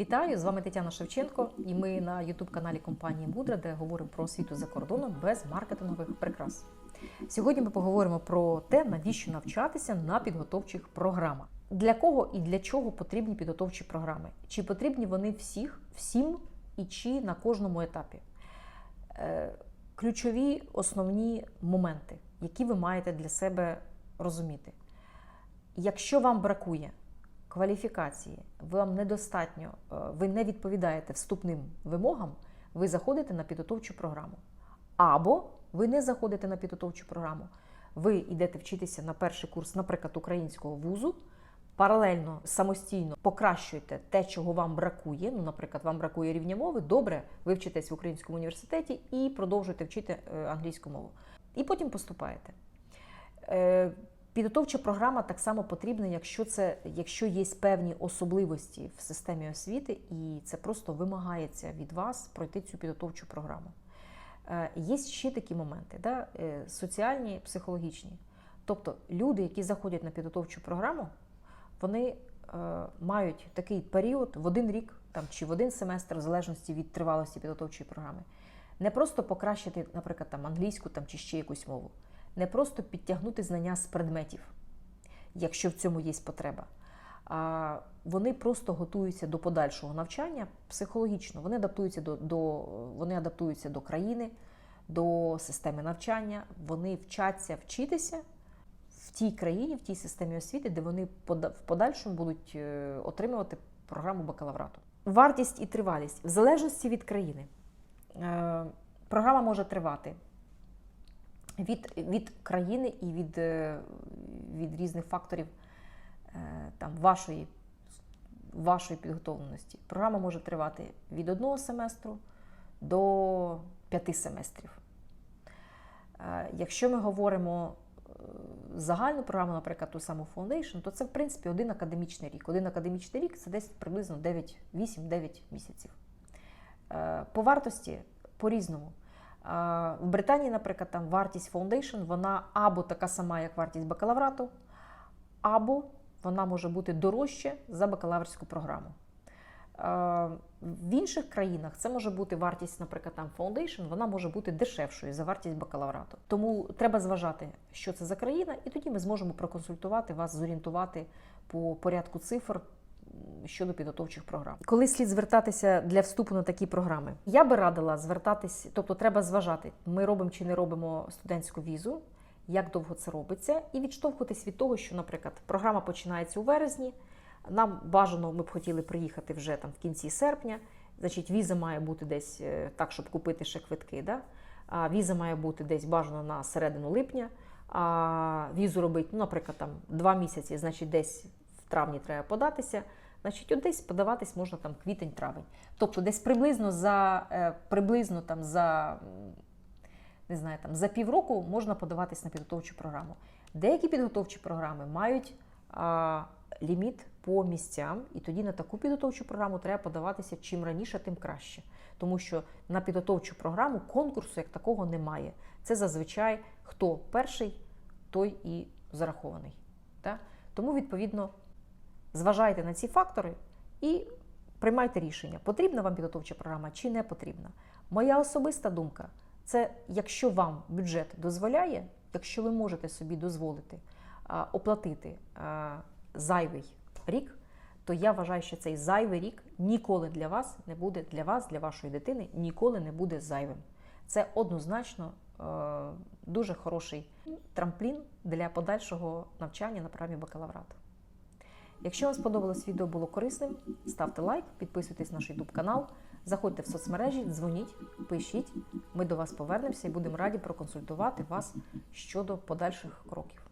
Вітаю! З вами Тетяна Шевченко, і ми на ютуб-каналі компанії Мудра, де говоримо про освіту за кордоном без маркетингових прикрас. Сьогодні ми поговоримо про те, навіщо навчатися на підготовчих програмах. Для кого і для чого потрібні підготовчі програми? Чи потрібні вони всіх, всім і чи на кожному етапі? Е, Ключові основні моменти, які ви маєте для себе розуміти. Якщо вам бракує кваліфікації, вам недостатньо, е, ви не відповідаєте вступним вимогам, ви заходите на підготовчу програму. Або ви не заходите на підготовчу програму, ви йдете вчитися на перший курс, наприклад, українського вузу, паралельно самостійно покращуєте те, чого вам бракує. Ну, наприклад, вам бракує рівня мови, добре, ви вчитесь в українському університеті і продовжуєте вчити е, англійську мову. І потім поступаєте. Підготовча програма так само потрібна, якщо це, якщо є певні особливості в системі освіти, і це просто вимагається від вас пройти цю підготовчу програму. Е, Є ще такі моменти, да? е, соціальні, психологічні. Тобто люди, які заходять на підготовчу програму, вони е, мають такий період в один рік там, чи в один семестр, в залежності від тривалості підготовчої програми, не просто покращити, наприклад, там, англійську там, чи ще якусь мову не просто підтягнути знання з предметів, якщо в цьому є потреба. А вони просто готуються до подальшого навчання психологічно. Вони адаптуються до, до, вони адаптуються до країни, до системи навчання, вони вчаться вчитися в тій країні, в тій системі освіти, де вони в подальшому будуть е, отримувати програму бакалаврату. Вартість і тривалість в залежності від країни. Е, Програма може тривати від від країни і від е, від різних факторів е, там, вашої вашої підготовленості. Програма може тривати від одного семестру до п'яти семестрів. Е, якщо ми говоримо загальну програму, наприклад, ту саму Foundation, то це, в принципі, один академічний рік. Один академічний рік це десь приблизно 8-9 місяців. По вартості по-різному. В Британії, наприклад, там вартість Foundation, вона або така сама, як вартість бакалаврату, або вона може бути дорожче за бакалаврську програму. В інших країнах це може бути вартість, наприклад, там Foundation, вона може бути дешевшою за вартість бакалаврату. Тому треба зважати, що це за країна, і тоді ми зможемо проконсультувати вас, зорієнтувати по порядку цифр щодо підготовчих програм. Коли слід звертатися для вступу на такі програми, я би радила звертатись, тобто треба зважати, ми робимо чи не робимо студентську візу, як довго це робиться, і відштовхуватись від того, що, наприклад, програма починається у березні. Нам бажано, ми б хотіли приїхати вже там в кінці серпня. Значить, віза має бути десь е, так, щоб купити ще квитки. Да? А віза має бути десь бажано на середину липня. А візу робити, ну, наприклад, там два місяці, значить, десь в травні треба податися. Значить, от десь подаватись можна там квітень-травень. Тобто десь приблизно за е, приблизно там за не знаю, там, за півроку можна подаватись на підготовчу програму. Деякі підготовчі програми мають а, ліміт по місцям, і тоді на таку підготовчу програму треба подаватися чим раніше, тим краще. Тому що на підготовчу програму конкурсу як такого немає. Це зазвичай хто перший, той і зарахований. Так? Тому, відповідно, Зважайте на ці фактори і приймайте рішення, потрібна вам підготовча програма чи не потрібна. Моя особиста думка це якщо вам бюджет дозволяє, якщо ви можете собі дозволити оплатити зайвий рік, то я вважаю, що цей зайвий рік ніколи для вас не буде, для вас, для вашої дитини, ніколи не буде зайвим. Це однозначно е, дуже хороший трамплін для подальшого навчання на програмі бакалаврату. Якщо вам сподобалось відео було корисним, ставте лайк, підписуйтесь на наш YouTube канал, заходьте в соцмережі, дзвоніть, пишіть. Ми до вас повернемося і будемо раді проконсультувати вас щодо подальших кроків.